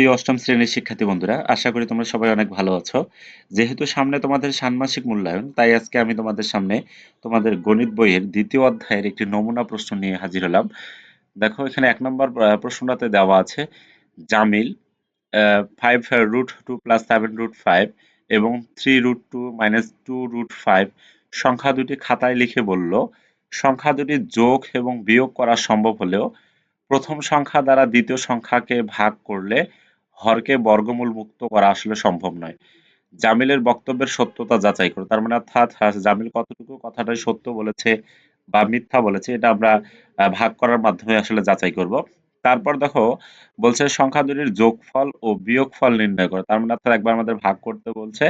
প্রিয় অষ্টম শ্রেণির শিক্ষার্থী বন্ধুরা, আশা করি তোমরা সবাই অনেক ভালো আছো। যেহেতু সামনে তোমাদের ষান্মাসিক মূল্যায়ন, তাই আজকে আমি তোমাদের সামনে তোমাদের গণিত বইয়ের দ্বিতীয় অধ্যায়ের একটি নমুনা প্রশ্ন নিয়ে হাজির হলাম। দেখো, এখানে এক নম্বর প্রশ্নটাতে দেওয়া আছে, Jamil five root two plus seven root five এবং three root two minus two root five সংখ্যা দুটি খাতায় লিখে বলল, সংখ্যা দুটি যোগ এবং বিয়োগ করা সম্ভব হলেও প্রথম সংখ্যা দ্বারা দ্বিতীয় সংখ্যাকে ভাগ করলে হরকে বর্গমূল মুক্ত করা আসলে সম্ভব নয়। জামিলের বক্তব্যের সত্যতা যাচাই করো। তার মানে অর্থাৎ জামিল কতটুকু কথাটাই সত্য বলেছে বা মিথ্যা বলেছে, এটা আমরা ভাগ করার মাধ্যমে আসলে যাচাই করব। তারপর দেখো বলছে সংখ্যা দুটির যোগফল ও বিয়োগফল নির্ণয় করো। তার মানে অর্থাৎ একবার আমাদের ভাগ করতে বলছে,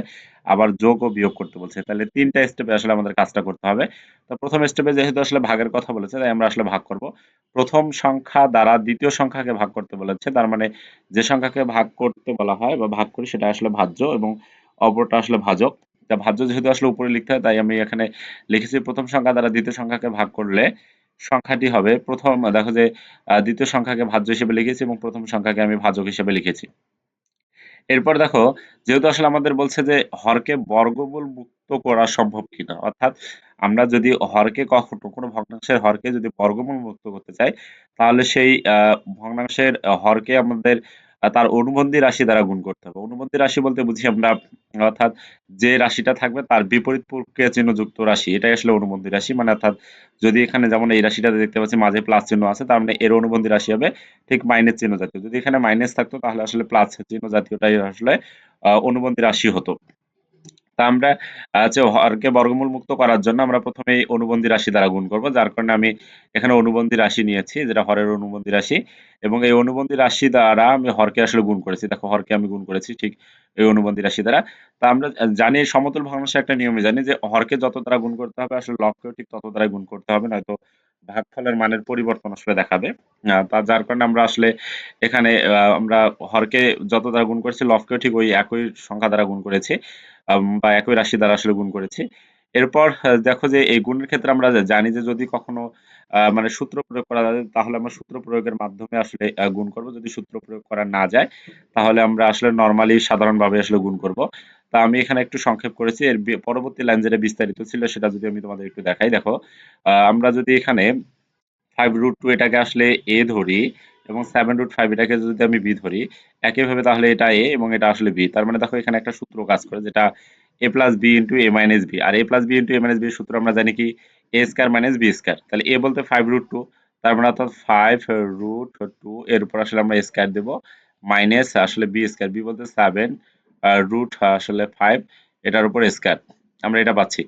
আবার যোগ ও বিয়োগ করতে বলছে। তাহলে তিনটা স্টেপে আসলে আমাদের কাজটা করতে হবে। তো প্রথম স্টেপে যেহেতু আসলে ভাগের কথা বলেছে, তাই আমরা আসলে ভাগ করব। প্রথম সংখ্যা দ্বারা দ্বিতীয় সংখ্যাকে ভাগ করতে বলেছে, তার মানে যে সংখ্যাকে ভাগ করতে বলা হয় বা ভাগ করি সেটা আসলে ভাজ্য এবং অপরটা আসলে ভাজক। তা ভাজ্য যেহেতু আসলে উপরে লিখতে হয়, তাই আমি এখানে লিখেছি প্রথম সংখ্যা দ্বারা দ্বিতীয় সংখ্যাকে ভাগ করলে সংখ্যাটি হবে। প্রথম, দেখো যে দ্বিতীয় সংখ্যাকে ভাজ্য হিসেবে লিখেছি এবং প্রথম সংখ্যাকে আমি ভাজক হিসেবে লিখেছি। এরপর দেখো, যেহেতু আসলে আমাদের বলছে যে, হরকে বর্গমূল মুক্ত করা সম্ভব কিনা, অর্থাৎ আমরা যদি হরকে কোনো ভগ্নাংশের হরকে যদি বর্গমূল মুক্ত করতে চাই, তাহলে সেই ভগ্নাংশের হরকে আমাদের তার অনুবন্ধী রাশি দ্বারা গুণ করতে হবে। অনুবন্ধী রাশি বলতে বুঝি আমরা, অর্থাৎ যে রাশিটা থাকবে তার বিপরীত প্রক্রিয়া চিহ্ন যুক্ত রাশি। এটাই আসলে অনুবন্ধী রাশি। মানে অর্থাৎ যদি এখানে যেমন এই রাশিটাতে দেখতে পাচ্ছি মাঝে প্লাস চিহ্ন আছে, তার মানে এর অনুবন্ধী রাশি হবে ঠিক মাইনাস চিহ্ন জাতীয় যদি এখানে মাইনাস থাকতো তাহলে আসলে প্লাস চিহ্ন জাতীয়টাই আসলে অনুবন্ধী রাশি হতো। তা আমরা হচ্ছে হরকে বর্গমূল মুক্ত করার জন্য আমরা প্রথমে অনুবন্ধী রাশি দ্বারা গুণ করব। যার কারণে আমি এখানে অনুবন্ধী রাশি নিয়েছি, যেটা হরের অনুবন্ধী রাশি। এবং এই অনুবন্ধী রাশি দ্বারা আমি হরকে আসলে গুণ করেছি। দেখো, হরকে আমি গুণ করেছি ঠিক এই অনুবন্ধী রাশি দ্বারা। তা আমরা জানি, সমতুল ভগ্নাংশের একটা নিয়মে জানি যে হরকে যত দ্বারা গুণ করতে হবে, আসলে লবকেও ঠিক তত দ্বারা গুণ করতে হবে। নয়তো ভাগফলের মানের পরিবর্তন আসলে দেখাবে তা যার কারণে আমরা আসলে এখানে আমরা হরকে যত দ্বারা গুণ করেছি, লবকেও ঠিক ওই একই সংখ্যা দ্বারা গুণ করেছি বা একই রাশি দ্বারা আসলে গুণ করেছি। এরপর দেখো যে এই গুণের ক্ষেত্রে আমরা জানি যে যদি কখনো মানে সূত্র প্রয়োগ করা যায়, তাহলে আমরা সূত্র প্রয়োগের মাধ্যমে আসলে গুণ করব। যদি সূত্র প্রয়োগ করা না যায়, তাহলে আমরা আসলে নর্মালি সাধারণভাবে আসলে গুণ করব। তা আমি এখানে একটু সংক্ষেপ করেছি। এর পরবর্তী লাইন যেটা বিস্তারিত ছিল সেটা যদি আমি তোমাদের একটু দেখাই। দেখো আমরা যদি এখানে ফাইভ রুট টু এটাকে আসলে এ ধরি এবং সেভেন রুট ফাইভ এটাকে যদি আমি বি ধরি, একইভাবে তাহলে এটা এ এবং এটা আসলে বি তার মানে দেখো, এখানে একটা সূত্র কাজ করে যেটা A plus B into A minus B R A plus B into A minus B সূত্র আমরা জানি কি? A square minus B square তাহলে এ বলতে ফাইভ রুট টু তার মানে অর্থাৎ ফাইভ রুট টু এর উপর আসলে আমরা স্কোয়ার দেবো। মাইনাস আসলে বি স্কোয়ার বি বলতে সেভেন রুট আসলে ফাইভ এটার উপর স্কোয়ার আমরা এটা পাচ্ছি।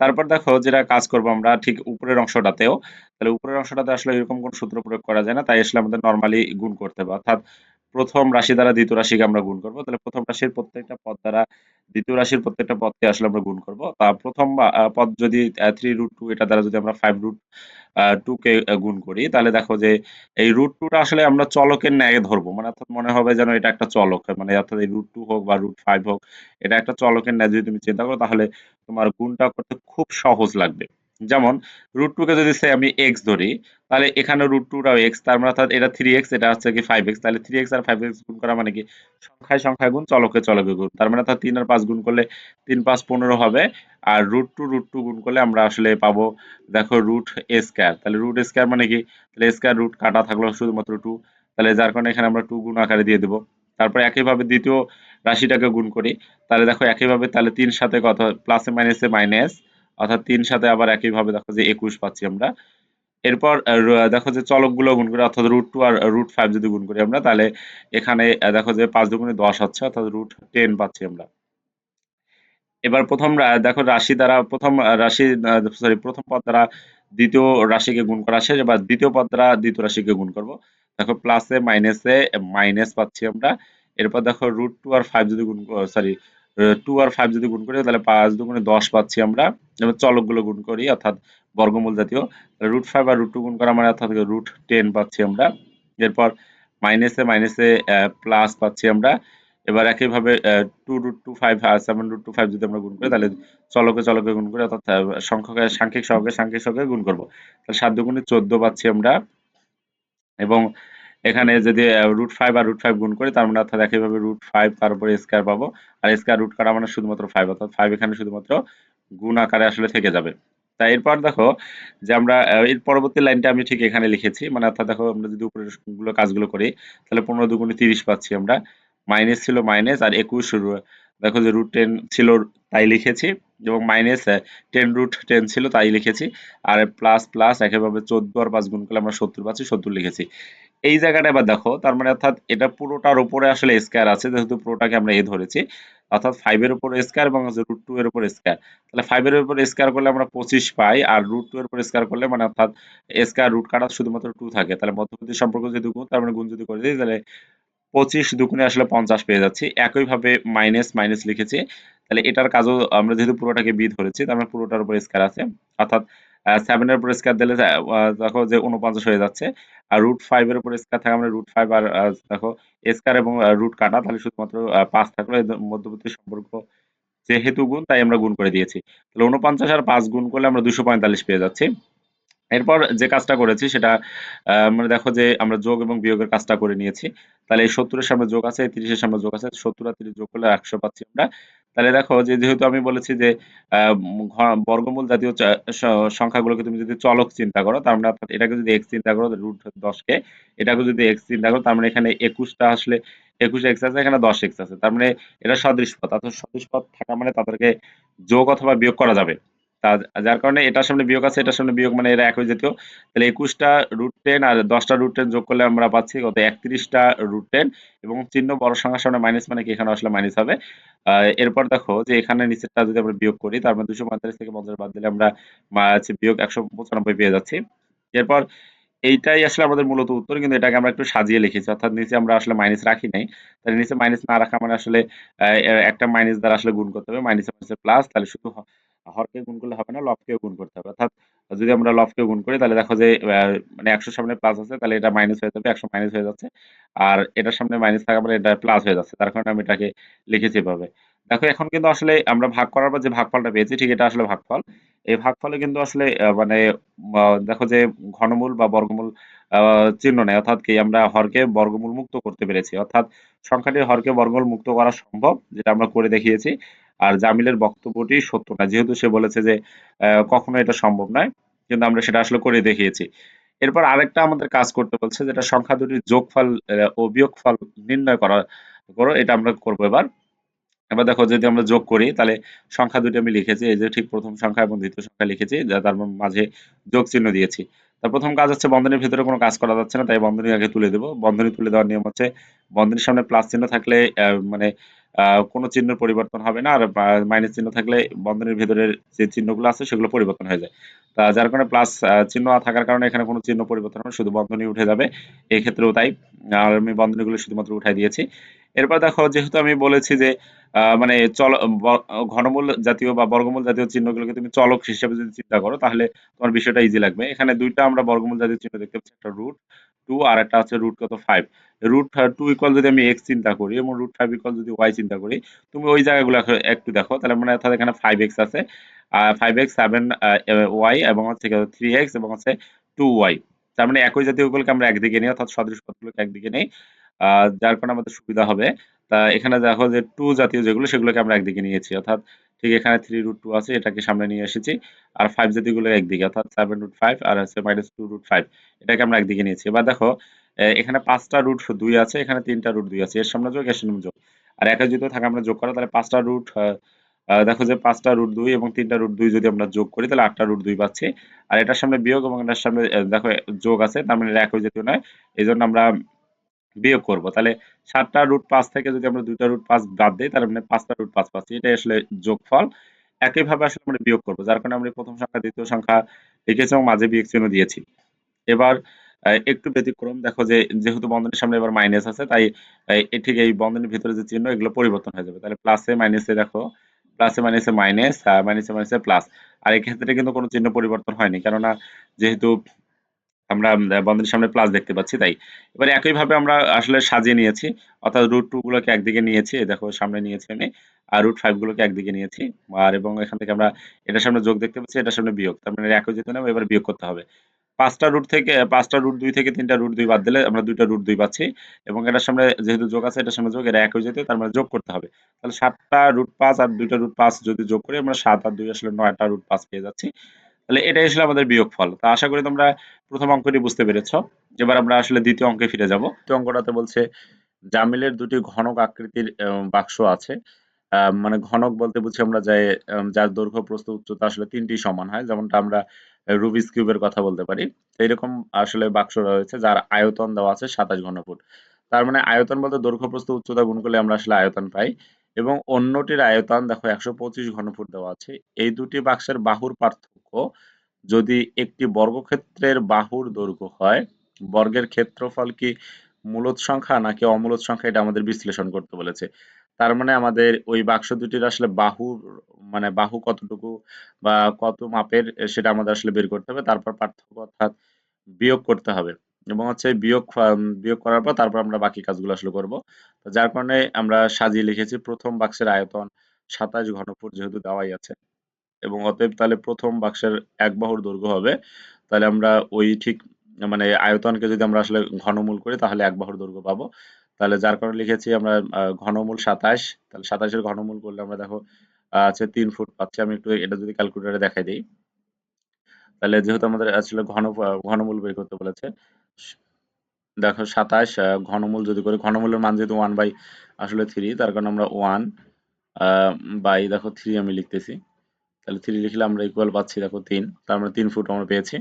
তারপর দেখো যেটা কাজ করব আমরা ঠিক উপরের অংশটাতেও, তাহলে উপরের অংশটাতে আসলে এরকম কোন সূত্র প্রয়োগ করা যায় না, তাই আসলে আমাদের নর্মালি গুণ করতে হবে। অর্থাৎ প্রথম রাশি দ্বারা দ্বিতীয় রাশিকে আমরা গুণ করব, তাহলে প্রথম রাশির প্রত্যেকটা পদ দ্বারা দ্বিতীয় রাশির প্রত্যেকটা পদকে আসলে আমরা গুণ করব। তা প্রথম পদ যদি থ্রি রুট টু এটা দ্বারা যদি আমরা ফাইভ রুট টু কে গুণ করি, তাহলে দেখো যে এই রুট টুটা আসলে আমরা চলকের ন্যায় ধরবো। মানে অর্থাৎ মনে হবে যেন এটা একটা চলক। মানে অর্থাৎ এই রুট টু হোক বা রুট ফাইভ হোক, এটা একটা চলকের ন্যায় যদি তুমি চিন্তা করো, তাহলে তোমার গুণটা করতে খুব সহজ লাগবে। যেমন রুট টু কে যদি সে আমি এক্স ধরি, তাহলে এখানে রুট টুটাও এক্স তার মানে অর্থাৎ এটা থ্রি এক্স এটা হচ্ছে কি ফাইভ এক্স তাহলে থ্রি এক্স আর ফাইভ এক্স গুণ করা মানে কি? সংখ্যায় সংখ্যায় গুণ, চলকে চলকে গুণ। তার মানে অর্থাৎ তিন আর পাঁচ গুণ করলে তিন পাঁচ পনেরো হবে। আর রুট টু রুট টু গুণ করলে আমরা আসলে পাবো, দেখো রুট স্কোয়ার তাহলে রুট স্কোয়ার মানে কি? তাহলে স্কোয়ার রুট কাটা থাকল শুধুমাত্র টু তাহলে যার কারণে এখানে আমরা টু গুণ আকারে দিয়ে দেবো। তারপরে একইভাবে দ্বিতীয় রাশিটাকে গুণ করি। তাহলে দেখো একইভাবে তাহলে তিন সাথে কত? প্লাসে মাইনাসে মাইনাস অর্থাৎ তিন সাথে আবার একইভাবে দেখো যে একুশ পাচ্ছি আমরা। এরপর দেখো যে চলকগুলো গুণ করি, অর্থাৎ রুট টু আর রুট ফাইভ যদি গুণ করি আমরা, তাহলে এখানে দেখো যে পাঁচ দুগুণে দশ হচ্ছে, অর্থাৎ রুট টেন পাচ্ছি আমরা। এবার প্রথম দেখো রাশি দ্বারা, প্রথম রাশি সরি প্রথম পদ দ্বারা দ্বিতীয় রাশিকে গুণ করা শেষ এবার দ্বিতীয় পদ দ্বারা দ্বিতীয় রাশিকে গুণ করব। দেখো প্লাসে মাইনাসে মাইনাস পাচ্ছি আমরা। এরপর দেখো রুট টু আর ফাইভ যদি গুণ সরি টু আর ফাইভ যদি গুণ করি, তাহলে পাঁচ দুগুণে দশ পাচ্ছি আমরা। এবার চলকগুলো গুণ করি, অর্থাৎ বর্গমূল জাতীয় রুট ফাইভ আর রুট টু গুণ করা মানে অর্থাৎ রুট টেন পাচ্ছি আমরা। এরপর মাইনাসে মাইনাসে প্লাস পাচ্ছি আমরা। এবার একইভাবে two root two five seven root two five যদি আমরা গুণ করি, তাহলে চলকে চলকে গুণ করি অর্থাৎ সংখ্যক সাংখ্যিক সহকে সাংখ্যিক সহকে গুণ করব। তাহলে সাত দুগুণে চোদ্দ পাচ্ছি আমরা। এবং এখানে যদি রুট ফাইভ আর রুট ফাইভ গুণ করি, তার মানে অর্থাৎ একইভাবে রুট ফাইভ তার উপরে স্কোয়ার পাবো। আর স্কোয়ার রুট কাটা মানে শুধুমাত্র ফাইভ অর্থাৎ ফাইভ এখানে শুধুমাত্র গুণ আকারে আসলে থেকে যাবে। তাই এরপর দেখো যে আমরা এর পরবর্তী লাইনটা আমি ঠিক এখানে লিখেছি। মানে অর্থাৎ দেখো আমরা যদি উপরেরগুলো কাজগুলো করি, তাহলে পনেরো দুগুণে তিরিশ পাচ্ছি আমরা। মাইনাস ছিল মাইনাস আর একুশ দেখো যে রুট টেন ছিল তাই লিখেছি। এবং মাইনাস টেন রুট টেন ছিল তাই লিখেছি। আর প্লাস প্লাস একইভাবে চোদ্দ আর পাঁচ গুণ করলে আমরা সত্তর পাচ্ছি, সত্তর লিখেছি। এই জায়গাটা এবার দেখো, তার মানে অর্থাৎ এটা পুরোটার উপরে আসলে স্কয়ার আছে, যেহেতু পুরোটাকে আমরা এ ধরেছি। অর্থাৎ ফাইভ এর উপর স্কয়ার এবং রুট টু এর উপর স্কয়ার তাহলে ফাইভ এর উপর স্কয়ার করলে আমরা পঁচিশ পাই, আর রুট টু এর উপর স্কয়ার করলে মানে অর্থাৎ স্কয়ার রুট কাটা শুধুমাত্র টু থাকে। তাহলে মধ্যবর্তী সম্পর্ক যদি গুণ, তার মানে গুণ যদি করে দিই, তাহলে পঁচিশ দুগুণে আসলে পঞ্চাশ পেয়ে যাচ্ছি। একইভাবে মাইনাস মাইনাস লিখেছি। তাহলে এটার কাজও আমরা যেহেতু পুরোটাকে বি ধরেছি, তার মানে পুরোটার উপর স্কয়ার আছে। অর্থাৎ সেভেনের উপর স্কয়ার দিলে দেখো যে উনপঞ্চাশ হয়ে যাচ্ছে। আর রুট ফাইভ এর উপর স্কয়ার থাকে আমরা রুট ফাইভ আর দেখো স্কয়ার এবং রুট কাটা, তাহলে শুধুমাত্র পাঁচ থাকল। এদের মধ্যবর্তী সম্পর্ক যেহেতু গুণ, তাই আমরা গুণ করে দিয়েছি। তাহলে উনপঞ্চাশ আর পাঁচ গুণ করলে আমরা দুশো পঁয়তাল্লিশ পেয়ে যাচ্ছি। এরপর যে কাজটা করেছি, সেটা মানে দেখো যে আমরা যোগ এবং বিয়োগের কাজটা করে নিয়েছি। তাহলে এই সত্তরের সামনে যোগ আছে তিরিশের সামনে যোগ আছে। সত্তর আর তিরিশ যোগ করলে একশো পাচ্ছি আমরা। তাহলে দেখো যে, যেহেতু আমি বলেছি যে বর্গমূল জাতীয় সংখ্যাগুলোকে তুমি যদি চলক চিন্তা করো, তার মানে এটাকে যদি এক্স চিন্তা করো রুট দশকে এটাকে যদি এক্স চিন্তা করো, তার মানে এখানে একুশটা আসলে, একুশ এক্স আছে, এখানে দশ এক্স আছে, তার মানে এটা সদৃশ পথ, অর্থাৎ সদৃশ পথ থাকা মানে তাদেরকে যোগ অথবা বিয়োগ করা যাবে। যার কারণে এটার সামনে বিয়োগ আছে, এটার সামনে বিয়োগ মানে এরা একই জাতীয়। তাহলে একুশটা রুট টেন আর দশটা রুট টেন যোগ করলে আমরা পাচ্ছি কত? একত্রিশটা রুট টেন এবং চিহ্ন বড় সংখ্যার সামনে মাইনাস মানে কি? এখানে আসলে মাইনাস হবে। এরপর দেখো যে এখানে নিচেরটা যদি আমরা বিয়োগ করি, তার মানে দুশো পঁয়তাল্লিশ থেকে পঞ্চাশ বাদ দিলে আমরা বিয়োগ একশো পঁচানব্বই পেয়ে যাচ্ছি। এরপর এইটাই আসলে আমাদের মূলত উত্তর, কিন্তু এটাকে আমরা একটু সাজিয়ে লিখেছি। অর্থাৎ নিচে আমরা আসলে মাইনাস রাখি নাই। তাহলে নিচে মাইনাস না রাখা মানে আসলে একটা মাইনাস দ্বারা আসলে গুণ করতে হবে। মাইনাসে প্লাস তাহলে শুধু হরকে গুণ করলে হবে না, লবকেও গুণ করতে হবে। অর্থাৎ যদি আমরা লবকে গুণ করি, তাহলে দেখো যে মানে একশোর সামনে প্লাস আছে, তাহলে এটা মাইনাস হয়ে যাবে, একশো মাইনাস হয়ে যাচ্ছে। আর এটার সামনে মাইনাস থাকা মানে এটা প্লাস হয়ে যাচ্ছে, তার কারণে আমি এটাকে লিখেছি এভাবে। দেখো, এখন কিন্তু আসলে আমরা ভাগ করার পর যে ভাগফলটা পেয়েছি, ঠিক এটা আসলে ভাগফল। এই ভাগফলে কিন্তু আসলে মানে দেখো যে ঘনমূল বা বর্গমূল চিহ্ন নেই। অর্থাৎ কি আমরা হরকে বর্গমূল মুক্ত করতে পেরেছি। অর্থাৎ সংখ্যাটি হরকে বর্গমূল মুক্ত করা সম্ভব, যেটা আমরা করে দেখিয়েছি। আর জামিলের বক্তব্যটি সত্য না যেহেতু সে বলেছে যে কখনো এটা সম্ভব নয়, কিন্তু আমরা সেটা আসলে করে দেখিয়েছি। এরপর আরেকটা আমাদের কাজ করতে বলছে, যেটা সংখ্যা দুটির যোগফল ও বিয়োগফল নির্ণয় করা, করো, এটা আমরা করব এবার। এবার দেখো, যদি আমরা যোগ করি, তাহলে সংখ্যা দুটি আমি লিখেছি, এই যে ঠিক প্রথম সংখ্যা এবং দ্বিতীয় সংখ্যা লিখেছি, যা তার মাঝে যোগ চিহ্ন দিয়েছি। তার প্রথম কাজ হচ্ছে বন্ধনীর ভিতরে কোনো কাজ করা যাচ্ছে না, তাই বন্ধনী আগে তুলে দেবো। বন্ধনী তুলে দেওয়ার নিয়ম হচ্ছে, বন্ধনীর সামনে প্লাস চিহ্ন থাকলে মানে কোনো চিহ্নের পরিবর্তন হবে না, আর মাইনাস চিহ্ন থাকলে বন্ধনীর ভিতরের যে চিহ্নগুলো আছে সেগুলো পরিবর্তন হয়ে যায়। তা যার কারণে প্লাস চিহ্ন থাকার কারণে এখানে কোনো চিহ্ন পরিবর্তন হবে শুধু বন্ধনী উঠে যাবে। এই ক্ষেত্রেও তাই। আর আমি বন্ধনীগুলো শুধুমাত্র উঠাই দিয়েছি। এরপর দেখো, যেহেতু আমি বলেছি যে মানে চল ঘনমূল জাতীয় বা বর্গমূল জাতীয় চিহ্নগুলোকে তুমি চলক হিসেবে যদি চিন্তা করো, তাহলে তোমার বিষয়টা ইজি লাগবে। এখানে দুইটা আমরা বর্গমূল জাতীয় চিহ্ন দেখতে পাচ্ছি, একটা রুট টু আর একটা হচ্ছে রুট কত ফাইভ রুট টু ইকুয়াল যদি আমি এক্স চিন্তা করি এবং রুট ফাইভ ইকুয়াল যদি ওয়াই চিন্তা করি, তুমি ওই জায়গাগুলো একটু দেখো। তাহলে মানে অর্থাৎ এখানে ফাইভ এক্স আছে। ফাইভ এক্স সেভেন ওয়াই এবং হচ্ছে থ্রি এক্স এবং হচ্ছে টু ওয়াই তার মানে একই জাতীয়গুলোকে আমরা একদিকে নিই, অর্থাৎ সদৃশ পদগুলোকে একদিকে নিই। যার কারণে আমাদের সুবিধা হবে। তা এখানে দেখো যে টু জাতীয় যেগুলো, সেগুলোকে আমরা একদিকে নিয়েছি। অর্থাৎ ঠিক এখানে থ্রি রুট টু আছে, এটাকে সামনে নিয়ে এসেছি। আর ফাইভ জাতীয়গুলো একদিকে, অর্থাৎ সেভেন রুট ফাইভ আর হচ্ছে মাইনাস টু রুট ফাইভ এটাকে আমরা একদিকে নিয়েছি। এবার দেখো এখানে পাঁচটা রুট দুই আছে, এখানে তিনটা রুট দুই আছে, এর সামনে যোগ, এর সামনে যোগ। আর একা যদি থাকে আমরা যোগ করা, তাহলে পাঁচটা রুট দেখো যে পাঁচটা রুট দুই এবং তিনটা রুট দুই যদি আমরা যোগ করি, তাহলে আটটা রুট দুই পাচ্ছি। আর এটার সামনে বিয়োগ এবং এটার সামনে দেখো যোগ আছে, তার মানে এটা একই জাতীয় নয়। এই জন্য আমরা বিয়োগ করব। তাহলে সাতটা রুট পাঁচ থেকে যদি আমরা দুইটা রুট পাঁচ বাদ দিই তার মানে পাঁচটা রুট পাঁচ পাচ্ছি। এটাই আসলে যোগফল। একইভাবে আসলে আমরা বিয়োগ করব, যার কারণে আমরা প্রথম সংখ্যা, দ্বিতীয় সংখ্যা লিখেছি এবং মাঝে বিয়োগ চিহ্ন দিয়েছি। এবার একটু ব্যতিক্রম। দেখো যে, যেহেতু বন্ধনের সামনে এবার মাইনাস আছে, তাই ঠিক এই বন্ধনের ভিতরে যে চিহ্ন, এগুলো পরিবর্তন হয়ে যাবে। তাহলে প্লাসে মাইনাসে দেখো প্লাসে মাইনাসে মাইনাস মাইনাসে মাইনাসে প্লাস আর এক্ষেত্রে কিন্তু কোনো চিহ্ন পরিবর্তন হয়নি, কেননা যেহেতু আমরা বন্ধনীর সামনে প্লাস দেখতে পাচ্ছি, তাই। এবার একইভাবে আমরা আসলে সাজিয়ে নিয়েছি, অর্থাৎ রুট টু গুলোকে একদিকে নিয়েছি দেখো সামনে নিয়েছি আমি, আর রুট ফাইভ গুলোকে একদিকে নিয়েছি, আর এবং এখান থেকে আমরা এটার সামনে যোগ দেখতে পাচ্ছি, এটার সামনে বিয়োগ, তার মানে একই যেতে না এবার বিয়োগ করতে হবে। পাঁচটা রুট থেকে, পাঁচটা রুট দুই থেকে তিনটা রুট দুই বাদ দিলে আমরা দুইটা রুট দুই পাচ্ছি, এবং এটার সামনে যেহেতু যোগ আছে, এটার সামনে যোগ এটা এক হয়ে যেতে, তার মানে যোগ করতে হবে। তাহলে সাতটা রুট পাঁচ আর দুইটা রুট পাঁচ যদি যোগ করি, আমরা সাত আর দুই আসলে নয়টা রুট পাঁচ পেয়ে যাচ্ছি। তাহলে এটাই আসলে আমাদের বিয়োগ ফল তো আশা করি তোমরা প্রথম অঙ্কটি বুঝতে পেরেছ। এবার আমরা আসলে দ্বিতীয় অঙ্কে ফিরে যাব। দ্বিতীয় অঙ্কটাতে বলছে জামিলের দুটি ঘনক আকৃতির বাক্স আছে। মানে ঘনক বলতে বুঝি আমরা যে আহ, যার দৈর্ঘ্য প্রস্থ উচ্চতা আসলে তিনটি সমান হয় যেমনটা আমরা রুবিস কিউবের কথা বলতে পারি। তো এরকম আসলে বাক্স রয়েছে যার আয়তন দেওয়া আছে সাতাশ ঘনফুট। তার মানে আয়তন বলতে দৈর্ঘ্য প্রস্থ উচ্চতা গুণ করলে আমরা আসলে আয়তন পাই। এবং অন্যটির আয়তন দেখো একশো পঁচিশ ঘনফুট দেওয়া আছে। এই দুটি বাক্সের বাহুর পার্থক্য, যদি একটি বর্গক্ষেত্রের বাহুর দৈর্ঘ্য হয়, বর্গের ক্ষেত্রফল কি মূলত সংখ্যা নাকি অমূলত সংখ্যা এটা আমাদের বিশ্লেষণ করতে বলেছে। তার মানে আমাদের ওই বাক্স দুটির আসলে বাহুর মানে বাহু কতটুকু বা কত মাপের সেটা আমাদের আসলে বের করতে হবে। তারপর পার্থক্য অর্থাৎ বিয়োগ করতে হবে। এবং হচ্ছে বিয়োগ বিয়োগ করার পর তারপর আমরা বাকি কাজগুলো আসলে করব। তো যার কারণে আমরা সাজিয়ে লিখেছি প্রথম বাক্সের আয়তন সাতাশ ঘনফুট যেহেতু দেওয়াই আছে এবং অতএব তাহলে প্রথম বাক্সের এক বাহুর দৈর্ঘ্য হবে। তাহলে আমরা ওই ঠিক মানে আয়তনকে যদি আমরা আসলে ঘনমূল করি তাহলে এক বাহুর দৈর্ঘ্য পাবো। তাহলে যার কারণে লিখেছি আমরা ঘনমূল সাতাশ। তাহলে সাতাশের ঘনমূল করলে আমরা দেখো আছে তিন ফুট পাচ্ছি। আমি একটু এটা যদি ক্যালকুলেটারে দেখাই দিই। তাহলে যেহেতু আমাদের আসলে ঘন ঘনমূল বের করতে বলেছে দেখো সাতাশ ঘনমূল যদি করি, ঘনমূলের মান যেহেতু ওয়ান বাই আসলে থ্রি তার কারণে আমরা ওয়ান বাই দেখো থ্রি আমি লিখতেছি। তাহলে থ্রি লিখলে আমরা ইকুয়াল পাচ্ছি, দেখো তিন, তার মানে তিন ফুট আমরা পেয়েছি।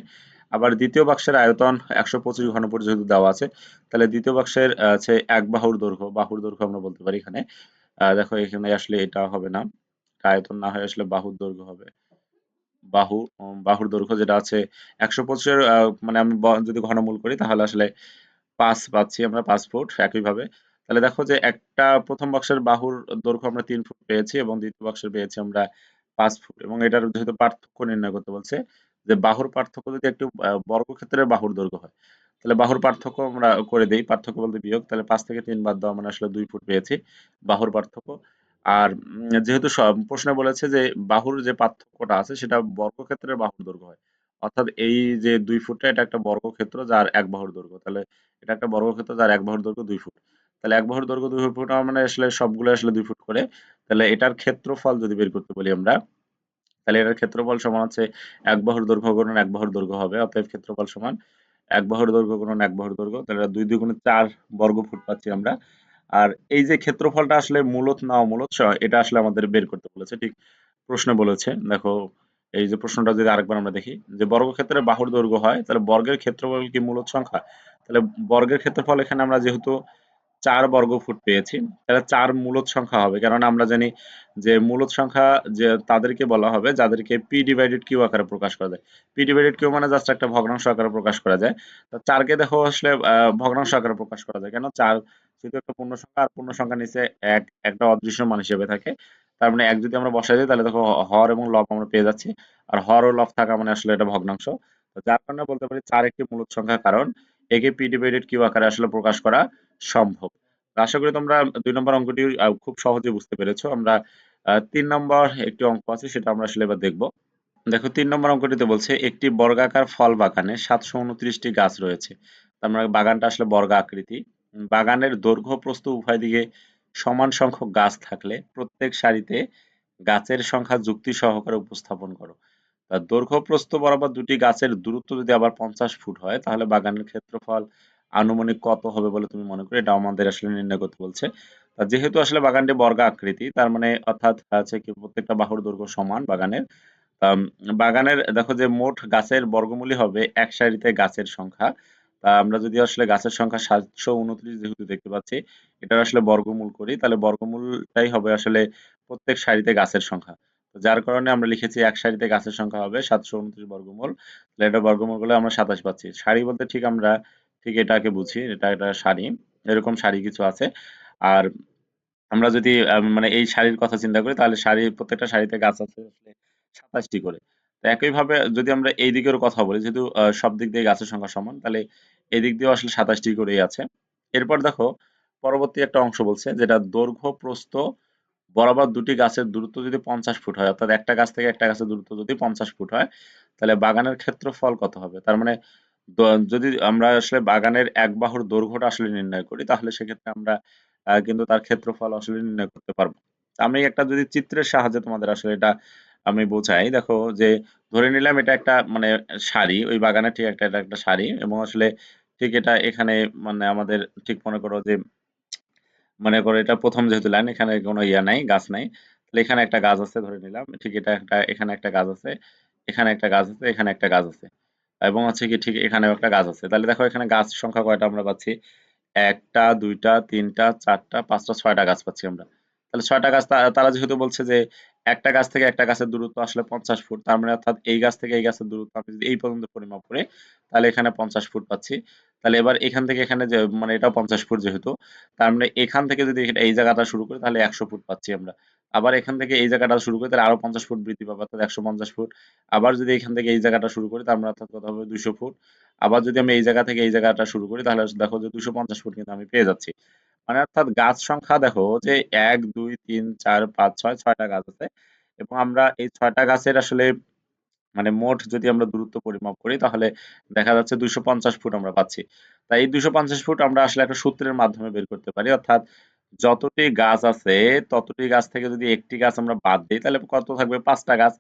আবার দ্বিতীয় বাক্সের আয়তন একশো পঁচিশ ঘনফুট যেহেতু দেওয়া আছে, তাহলে দ্বিতীয় বাক্সের আছে এক বাহুর দৈর্ঘ্য বাহুর দৈর্ঘ্য আমরা বলতে পারি এখানে। দেখো এখানে আসলে এটা হবে না, আয়তন না হয়ে আসলে বাহুর দৈর্ঘ্য হবে। বাহু বাহুর দৈর্ঘ্য যেটা আছে একশো পঁচিশের মানে আমি যদি ঘনমূল করি, তাহলে আসলে পাঁচ পাচ্ছি আমরা পাঁচ ফুট একইভাবে। তাহলে দেখো যে একটা প্রথম বাক্সের বাহুর দৈর্ঘ্য আমরা তিন ফুট পেয়েছি এবং দ্বিতীয় বাক্সের পেয়েছি আমরা পাঁচ ফুট এবং এটার যেহেতু পার্থক্য নির্ণয় করতে বলছে যে বাহুর পার্থক্য যদি একটু বর্গক্ষেত্রের বাহুর দৈর্ঘ্য হয়, তাহলে বাহুর পার্থক্য আমরা করে দিই, পার্থক্য বলতে বিয়োগ, তাহলে পাঁচ থেকে তিন বাদ দেওয়া মানে আসলে দুই ফুট পেয়েছি বাহুর পার্থক্য। আর যেহেতু প্রশ্নে বলেছে যে বাহুর যে পার্থক্যটা আছে সেটা বর্গক্ষেত্রের বাহুর দৈর্ঘ্য হয় অর্থাৎ এই যে দুই ফুটটা এটা একটা বর্গক্ষেত্র যার এক বাহুর দৈর্ঘ্য। তাহলে এটা একটা বর্গক্ষেত্র যার এক বাহুর দৈর্ঘ্য দুই ফুট। তাহলে এক বাহুর দৈর্ঘ্য দুই ফুট মানে আসলে সবগুলো আসলে দুই ফুট করে। তাহলে এটার ক্ষেত্রফল যদি বের করতে বলি আমরা, তাহলে এটার ক্ষেত্রফল সমান হচ্ছে এক বাহুর দৈর্ঘ্য গুণন এক বাহুর দৈর্ঘ্য হবে, অতএব ক্ষেত্রফল সমান এক বাহুর দৈর্ঘ্য গুণন এক বাহুর দৈর্ঘ্য। তাহলে দুই দুই গুণে চার বর্গ ফুট পাচ্ছি আমরা। আর এই যে ক্ষেত্রফলটা আসলে মূলত না অমূলত এটা আসলে আমাদের বের করতে বলেছে, ঠিক প্রশ্ন বলেছে। দেখো এই যে প্রশ্নটা যদি আরেকবার আমরা দেখি, যে বর্গক্ষেত্রে বাহুর দৈর্ঘ্য হয়, তাহলে বর্গের ক্ষেত্রফল কি মূলত সংখ্যা? তাহলে বর্গের ক্ষেত্রফল এখানে আমরা যেহেতু চার বর্গ ফুট পেয়েছি, তাহলে চার মূলদ সংখ্যা হবে। কারণ আমরা জানি যে মূলদ সংখ্যা যে তাদেরকে বলা হবে, যাদেরকে পি ডিভাইডেড কিউ আকারে প্রকাশ করা যায়। পি ডিভাইডেড কিউ মানে জাস্ট একটা ভগ্নাংশ আকারে প্রকাশ করা যায়। তো চারকে দেখো আসলে ভগ্নাংশ আকারে প্রকাশ করা যায়। কেন চার যেহেতু একটা পূর্ণ সংখ্যা আর পূর্ণ সংখ্যা নিচে এক, একটা অদৃশ্য মান হিসেবে থাকে। তার মানে এক যদি আমরা বসাই দিই, তাহলে দেখো হর এবং লব আমরা পেয়ে যাচ্ছি। আর হর ও লব থাকা মানে আসলে এটা ভগ্নাংশ। যার কারণে বলতে পারি চার একটি মূলদ সংখ্যা কারণ। একে পি ডিভাইডেড কিউ আকারে আসলে প্রকাশ করা সম্ভব। আশা করি তোমরা দুই নম্বর অঙ্কটি খুব সহজে বুঝতে পেরেছ। আমরা তিন নম্বর একটি অঙ্ক আছে, সেটা আমরা আসলে এবার দেখব। দেখো, তিন নম্বর অঙ্কটিতে বলছে, একটি বর্গাকার ফল বাগানে সাতশো উনত্রিশটি গাছ রয়েছে। তার মানে বাগানটা আসলে বর্গা আকৃতি বাগানের দৈর্ঘ্য প্রস্থ উভয় দিকে সমান সংখ্যক গাছ থাকলে প্রত্যেক সারিতে গাছের সংখ্যা যুক্তি সহকারে উপস্থাপন করো। দৈর্ঘ্য প্রস্থ বরাবর দুটি গাছের দূরত্ব যদি আবার পঞ্চাশ ফুট হয়, তাহলে বাগানের ক্ষেত্রফল আনুমানিক কত হবে বলে তুমি মনে করো? এটা আমাদের আসলে নির্ণয় করতে বলছে। যেহেতু আসলে বাগানটি বর্গা আকৃতি তার মানে অর্থাৎ আছে কি প্রত্যেকটা বাহুর দৈর্ঘ্য সমান বাগানের। বাগানের দেখো যে মোট গাছের বর্গমূলই হবে এক সারিতে গাছের সংখ্যা। তা আমরা যদি আসলে গাছের সংখ্যা সাতশো উনত্রিশ যেহেতু দেখতে পাচ্ছি, এটার আসলে বর্গমূল করি, তাহলে বর্গমূলটাই হবে আসলে প্রত্যেক সারিতে গাছের সংখ্যা। যার কারণে আমরা লিখেছি এক সারিতে গাছের সংখ্যা হবে সাতশো উনত্রিশ বর্গমূল, তাহলে এটা বর্গমূল করলে আমরা সাতাশ পাচ্ছি। সারি বলতে ঠিক আমরা ঠিক এটাকে বুঝি, এটা একটা সারি, এরকম সারি কিছু আছে। আর আমরা যদি মানে এই শাড়ির কথা চিন্তা করি, তাহলে শাড়ি প্রত্যেকটা শাড়িতে গাছ আছে আসলে সাতাশটি করে। একইভাবে যদি আমরা এই দিকের কথা বলি, যেহেতু সব দিক দিয়ে গাছের সংখ্যা সমান, তাহলে এই দিক দিয়েও আসলে সাতাশটি করেই আছে। এরপর দেখো, পরবর্তী একটা অংশ বলছে, যেটা দৈর্ঘ্য, প্রস্থ, বরাবর দুটি গাছের দূরত্ব যদি পঞ্চাশ ফুট হয়, অর্থাৎ একটা গাছ থেকে একটা গাছের দূরত্ব যদি পঞ্চাশ ফুট হয়, তাহলে বাগানের ক্ষেত্রফল কত হবে? তার মানে যদি আমরা আসলে বাগানের এক বাহুর দৈর্ঘ্যটা আসলে নির্ণয় করি, তাহলে সেক্ষেত্রে আমরা কিন্তু তার ক্ষেত্রফল আসলে নির্ণয় করতে পারব। আমি একটা যদি চিত্রের সাহায্যে তোমাদের আসলে এটা আমি বোঝাই, দেখো যে ধরে নিলাম এটা একটা মানে সারি ওই বাগানের ঠিক একটা, এটা একটা সারি এবং আসলে ঠিক এটা এখানে মানে আমাদের ঠিক মনে করো যে মনে করো এটা প্রথম যেহেতু লাইন এখানে কোনো ইয়া নাই, গাছ নাই, তাহলে এখানে একটা গাছ আছে ধরে নিলাম, ঠিক এটা একটা, এখানে একটা গাছ আছে, এখানে একটা গাছ আছে, এখানে একটা গাছ আছে এবং হচ্ছে কি ঠিক এখানেও একটা গাছ আছে। তাহলে দেখো এখানে গাছ সংখ্যা কয়টা আমরা পাচ্ছি? একটা, দুইটা, তিনটা, চারটা, পাঁচটা, ছয়টা গাছ পাচ্ছি আমরা। তাহলে ছয়টা গাছ তারা যেহেতু বলছে যে একটা গাছ থেকে একটা গাছের দূরত্ব আসলে পঞ্চাশ ফুট, তার মানে অর্থাৎ এই গাছ থেকে এই গাছের দূরত্ব আমি যদি এই পর্যন্ত পরিমাপ করি, তাহলে এখানে পঞ্চাশ ফুট পাচ্ছি। তাহলে এবার এখান থেকে এখানে যে মানে এটাও পঞ্চাশ ফুট যেহেতু, তার মানে এখান থেকে যদি এই জায়গাটা শুরু করি, তাহলে একশো ফুট পাচ্ছি আমরা। আবার এখান থেকে এই জায়গাটা শুরু করি, তাহলে আরও পঞ্চাশ ফুট বৃদ্ধি পাবো, অর্থাৎ একশো পঞ্চাশ ফুট। আবার যদি এখান থেকে এই জায়গাটা শুরু করি, তার মানে অর্থাৎ কত হবে দুইশো ফুট। আবার যদি আমি এই জায়গা থেকে এই জায়গাটা শুরু করি, তাহলে দেখো যে দুশো পঞ্চাশ ফুট কিন্তু আমি পেয়ে যাচ্ছি। মানে অর্থাৎ গাছ সংখ্যা দেখো যে এক, দুই, তিন, চার, পাঁচ, ছয়, ছয়টা গাছ আছে। এবং আমরা এই ছয়টা গাছের আসলে মানে মোট যদি আমরা দূরত্ব পরিমাপ করি, তাহলে দেখা যাচ্ছে দুইশো পঞ্চাশ ফুট আমরা পাচ্ছি। তাই এই দুইশো পঞ্চাশ ফুট আমরা আসলে একটা সূত্রের মাধ্যমে বের করতে পারি। অর্থাৎ যতটি গাছ আছে, ততটি গাছ থেকে যদি একটি গাছ আমরা বাদ দিই, তাহলে কত থাকবে? পাঁচটা গাছ।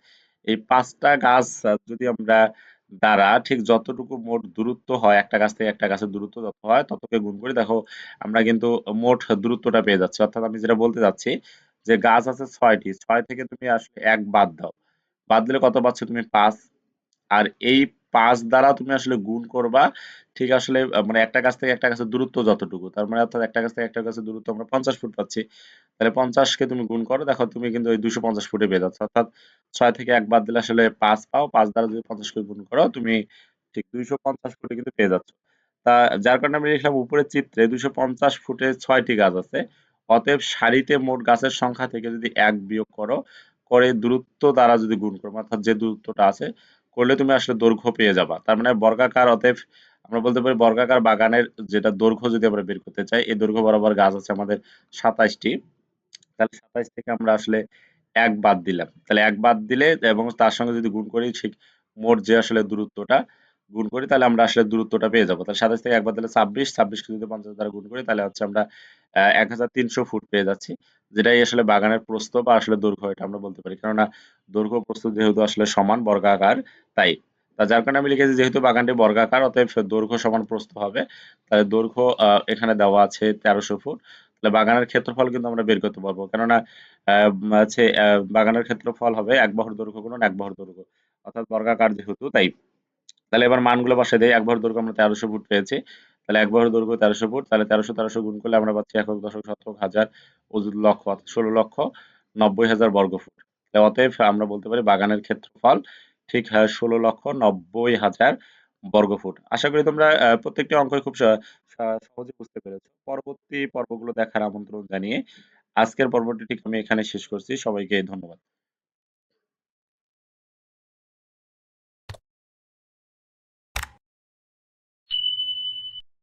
এই পাঁচটা গাছ যদি আমরা দ্বারা ঠিক যতটুকু মোট দূরত্ব হয়, একটা গাছ থেকে একটা গাছের দূরত্ব যত হয়, ততকে গুণ করি দেখো আমরা কিন্তু মোট দূরত্বটা পেয়ে যাচ্ছি। অর্থাৎ আমি যেটা বলতে চাচ্ছি যে গাছ আছে ছয়টি, ছয় থেকে তুমি আসলে এক বাদ দাও। বাদ দিলে কত পাচ্ছ? তুমি পাঁচ। আর এই পাঁচ দ্বারা তুমি আসলে গুণ করবা, ঠিক আসলে মানে একটা গাছ থেকে একটা গাছের দূরত্ব যতটুকু, তার মানে অর্থাৎ একটা গাছ থেকে একটা গাছের দূরত্ব আমরা পঞ্চাশ ফুট পাচ্ছি, তাহলে পঞ্চাশকে তুমি গুণ করো, দেখো তুমি কিন্তু ওই দুশো পঞ্চাশ ফুটে পেয়ে যাচ্ছ অর্থাৎ ছয় থেকে এক বাদ দিলে আসলে পাঁচ পাও পাঁচ দ্বারা যদি পঞ্চাশকে গুণ করো, তুমি ঠিক দুইশো পঞ্চাশ ফুটে কিন্তু পেয়ে যাচ্ছ। তা যার কারণে আমি লিখলাম উপরের চিত্রে দুইশো পঞ্চাশ ফুটে ছয়টি গাছ আছে, অতএব সারিতে মোট গাছের সংখ্যা থেকে যদি এক বিয়োগ করো, করে দূরত্ব দ্বারা যদি গুণ করো, অর্থাৎ যে দূরত্বটা আছে করলে তুমি আসলে দৈর্ঘ্য পেয়ে যাবা। তার মানে বর্গাকার অতএব আমরা বলতে পারি বর্গাকার বাগানের যেটা দৈর্ঘ্য যদি আমরা বের করতে চাই, এই দৈর্ঘ্য বরাবর গাছ আছে আমাদের সাতাইশটি। তাহলে সাতাইশ থেকে আমরা আসলে এক বাদ দিলাম। তাহলে এক বাদ দিলে এবং তার সঙ্গে যদি গুণ করি, ঠিক মোট যে আসলে দূরত্বটা গুণ করি, তাহলে আমরা আসলে দূরত্বটা পেয়ে যাব। তাহলে সাতাইশ থেকে এক বাদ দিলে ছাব্বিশ, ছাব্বিশকে যদি পঞ্চাশ দ্বারা গুণ করি, তাহলে হচ্ছে আমরা এক হাজার তিনশো ফুট পেয়ে যাচ্ছি। যেটাই আসলে বাগানের প্রস্থ বা আসলে দৈর্ঘ্য, এটা আমরা বলতে পারি। কেননা দৈর্ঘ্য প্রস্থ যেহেতু আসলে সমান বর্গাকার, তাই। তা যার কারণে আমি লিখেছি যেহেতু বাগানটি বর্গাকার, অতএব দৈর্ঘ্য সমান প্রস্থ হবে। তাহলে দৈর্ঘ্য এখানে দেওয়া আছে তেরোশো ফুট। তাহলে বাগানের ক্ষেত্রফল কিন্তু আমরা বের করতে পারব। কেননা আছে বাগানের ক্ষেত্রফল হবে এক বহর দৈর্ঘ্য গুণন এক বহর দৈর্ঘ্য। অর্থাৎ বর্গাকার যেহেতু, তাই। তাহলে এবার মানগুলো বসে দেই। এক বহর দৈর্ঘ্য আমরা তেরোশো ফুট পেয়েছি। তাহলে এক বাহুর দৈর্ঘ্য তেরোশো ফুট, তাহলে তেরোশো তেরোশো গুণ করলে আমরা পাচ্ছি একক দশক শতক হাজার লক্ষ ষোলো লক্ষ নব্বই হাজার বর্গ ফুট। অতএব আমরা বলতে পারি বাগানের ক্ষেত্রফল ঠিক ষোলো লক্ষ নব্বই হাজার বর্গ ফুট। আশা করি তোমরা প্রত্যেকটি অঙ্কই খুব সহ- সহ- সহজে বুঝতে পেরেছ। পরবর্তী পর্বগুলো দেখার আমন্ত্রণ জানিয়ে আজকের পর্বটি ঠিক আমি এখানে শেষ করছি। সবাইকে ধন্যবাদ।